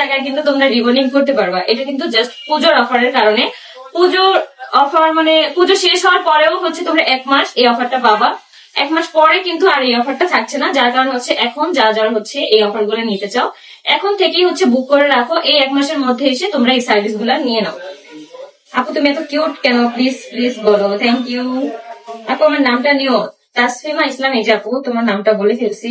টাকায় কিন্তু তোমরা রিবনিং করতে পারবা। এটা কিন্তু জাস্ট পুজোর অফারের কারণে। পুজোর অফার মানে পুজো শেষ হওয়ার পরেও হচ্ছে তোমরা এক মাস এই অফারটা পাবা। এক মাস পরে কিন্তু আর এই অফারটা থাকছে না, যার কারণে হচ্ছে এখন যারা যারা হচ্ছে এই অফারগুলো নিতে চাও। এখন থেকেই হচ্ছে বুক করে রাখো, এই এক মাসের মধ্যে এসে তোমরা এই সার্ভিসগুলা নিয়ে নাও। আপু, তুমি এত কিউট কেন? প্লিজ প্লিজ বলো। থ্যাংক ইউ আপু, আমার নামটা নিও। তাসফিমা ইসলাম, এই যে আপু, তোমার নামটা বলে ফেলছি।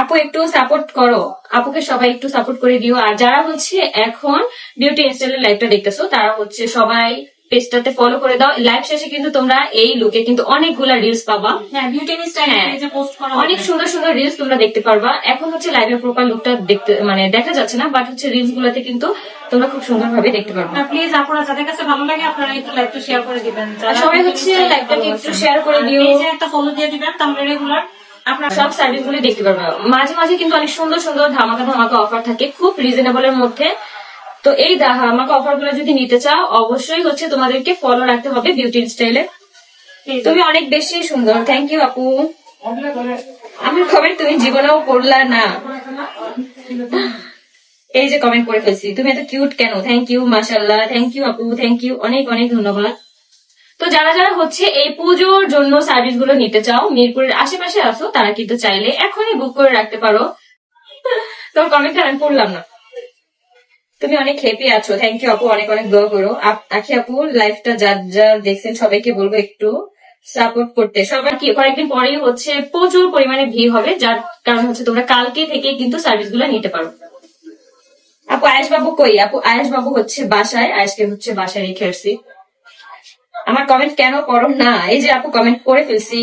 আপু একটু সাপোর্ট করো। আপুকে সবাই একটু সাপোর্ট করে দিও। আর যারা হচ্ছে এখন বিউটি ইনস্টাইলের লাইভটা দেখতেছো তারা হচ্ছে সবাই পেজটাতে ফলো করে দাও। লাইভ শেষে কিন্তু তোমরা এই লুকে কিন্তু অনেকগুলা রিলস পাবা। হ্যাঁ বিউটি হ্যাঁ। পোস্ট অনেক সুন্দর সুন্দর রিলস তোমরা দেখতে পারবা। এখন হচ্ছে লাইভের প্রপার লুকটা দেখতে মানে দেখা যাচ্ছে না বাট হচ্ছে রিলস গুলাতে কিন্তু তোমরা খুব সুন্দর ভাবে দেখতে পারবা। প্লিজ আপনারা যাদের কাছে ভালো লাগে আপনারা একটু লাইভটা শেয়ার করে দিবেন। সবাই হচ্ছে লাইভটাকে একটু শেয়ার করে দিও। একটা ফলো দিয়ে দিবেন তাহলে রেগুলার আপনার সব সার্ভিসগুলো দেখতে পারবে মাঝে মাঝে কিন্তু অনেক সুন্দর সুন্দর ধামাকা ধামাকা অফার থাকে, খুব রিজনেবল এর মধ্যে। তো এই ধামাকা অফারগুলো যদি নিতে চাও, অবশ্যই হচ্ছে তোমাদেরকে ফলো রাখতে হবে বিউটি স্টাইলে তুমি অনেক বেশি সুন্দর। থ্যাংক ইউ আপু। আমার খবর তুমি জীবনেও পড়লা না। এই যে কমেন্ট করে ফেলছি, তুমি এত কিউট কেন? থ্যাংক ইউ মাশাল্লাহ থ্যাংক ইউ আপু। থ্যাংক ইউ অনেক অনেক ধন্যবাদ। তো যারা যারা হচ্ছে এই পুজোর জন্য সার্ভিসগুলো নিতে চাও, মিরপুরের আশেপাশে আসো তারা কিন্তু চাইলে এখনই বুক করে রাখতে পারো। তোর কমেন্টটা আমি পড়লাম না। তুমি অনেক হ্যাপি আছো। থ্যাংক ইউ আপু, অনেক অনেক দোয়া করো। আখি আপু লাইফটা যা যা দেখছেন, সবাইকে বলব একটু সাপোর্ট করতে। সবার কি, কয়েকদিন পরেই হচ্ছে প্রচুর পরিমাণে ভিড় হবে, যার কারণ হচ্ছে তোমরা কালকে থেকে কিন্তু সার্ভিসগুলো নিতে পারো। আপু, আয়েশ বাবু কই? আপু, আয়েশ বাবু হচ্ছে বাসায়, আয়েশকে হচ্ছে বাসায় রেখে আসছি। আমার কমেন্ট কেন করো না? এই যে আপু কমেন্ট করে ফেলছি।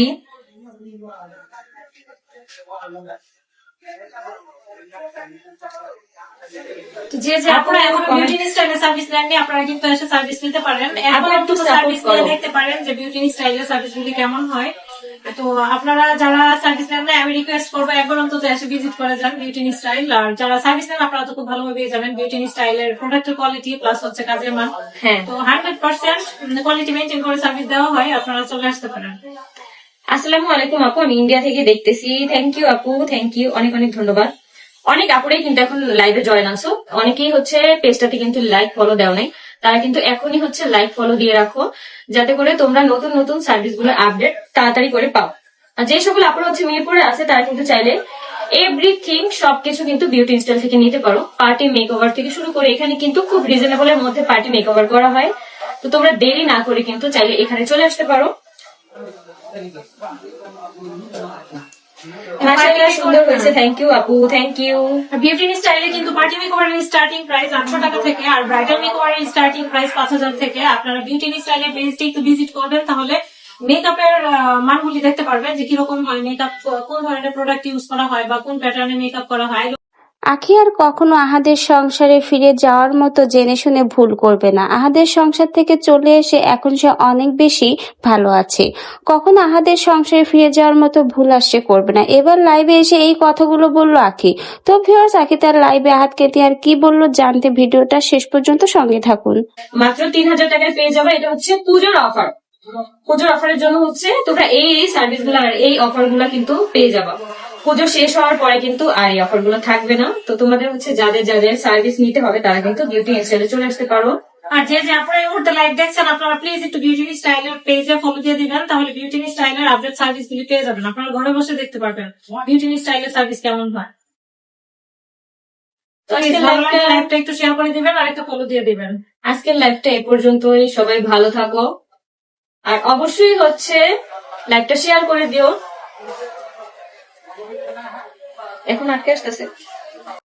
যে যে আপনারা এখন বিউটি স্টাইলের সার্ভিস নেননি আপনারা কিন্তু এসে সার্ভিস নিতে পারেন। এখন একটু সার্ভিস নিয়ে দেখতে পারেন যে বিউটি স্টাইলের সার্ভিস গুলি কেমন হয়। তো আপনারা যারা সার্ভিস নেন না আমি রিকোয়েস্ট করব একবার অন্তত এসে ভিজিট করে যান বিউটি স্টাইল আর যারা সার্ভিস নেন আপনারা তো খুব ভালোভাবে জানেন বিউটি স্টাইলের প্রোডাক্টের কোয়ালিটি প্লাস হচ্ছে কাজের মান। হ্যাঁ। তো হান্ড্রেড পার্সেন্ট কোয়ালিটি মেনটেন করে সার্ভিস দেওয়া হয় আপনারা চলে আসতে পারেন। আসসালামু আলাইকুম আপু আমি ইন্ডিয়া থেকে দেখতেছি। থ্যাংক ইউ আপু থ্যাংক ইউ অনেক অনেক ধন্যবাদ। অনেক আপুরাই কিন্তু এখন লাইভে জয়েন আসো অনেকেই হচ্ছে পেজটাতে কিন্তু লাইক ফলো দেওয়া নাই। তারা কিন্তু এখনই হচ্ছে লাইক ফলো দিয়ে রাখো, যাতে করে তোমরা নতুন নতুন সার্ভিসগুলো আপডেট তাড়াতাড়ি করে পাও। আর যে সকল আপুরা হচ্ছে মিরপুরে আছে, তারা কিন্তু চাইলে এভরিথিং সবকিছু কিন্তু বিউটি স্টাইল থেকে নিতে পারো। পার্টি মেকওভার থেকে শুরু করে এখানে কিন্তু খুব রিজনেবল এর মধ্যে পার্টি মেকওভার করা হয়। তো তোমরা দেরি না করে কিন্তু চাইলে এখানে চলে আসতে পারো। স্টার্টিং প্রাইস থেকে একটু ভিজিট করবেন, তাহলে মানগুলি দেখতে পারবেন যে কীরকম হয় মেকআপ কোন ধরনের প্রোডাক্ট ইউজ করা হয় বা কোন প্যাটার্নে মেকআপ করা হয়। আখি আর কখনো আহাদের সংসারে ফিরে যাওয়ার মতো জেনে শুনে ভুল করবে না। আহাদের সংসার থেকে চলে এসে এখন সে অনেক বেশি ভালো আছে। কখনো আহাদের সংসারে ফিরে যাওয়ার মতো ভুল আর সে করবে না। এবার লাইভে এসে এই কথাগুলো বলল আখি। তো ভিউয়ার্স আখি তার লাইভে আহাতকে দিয়ে আর কি বলল জানতে ভিডিওটা শেষ পর্যন্ত সঙ্গে থাকুন। মাত্র তিন হাজার টাকায় পেয়ে যাবে, এটা হচ্ছে পুজোর অফার পুজোর অফারের জন্য হচ্ছে তোমরা এই এই সার্ভিসগুলো আর এই অফারগুলা কিন্তু পেয়ে যাবা। পুজো শেষ হওয়ার পরে কিন্তু আর এই অফারগুলো থাকবে না। তো তোমাদের হচ্ছে যাদের যাদের সার্ভিস নিতে হবে তারা কিন্তু বিউটি ইনস্টাইলে চলে আসতে পারো। আর যে যে আপনারা এই মুহূর্তে লাইভ দেখছেন আপনারা প্লিজ একটু বিউটি স্টাইলের পেজে ফলো দিয়ে দিবেন তাহলে বিউটি স্টাইলের আপডেট সার্ভিস গুলি পেয়ে যাবেন। আপনারা ঘরে বসে দেখতে পারবেন বিউটি স্টাইলের সার্ভিস কেমন হয়। লাইভটা একটু শেয়ার করে দিবেন আর একটা ফলো দিয়ে দিবেন। আজকের লাইভটা এ পর্যন্তই। সবাই ভালো থাকো। আর অবশ্যই হচ্ছে লাইকটা শেয়ার করে দিও। এখন আটকে আসতেছে।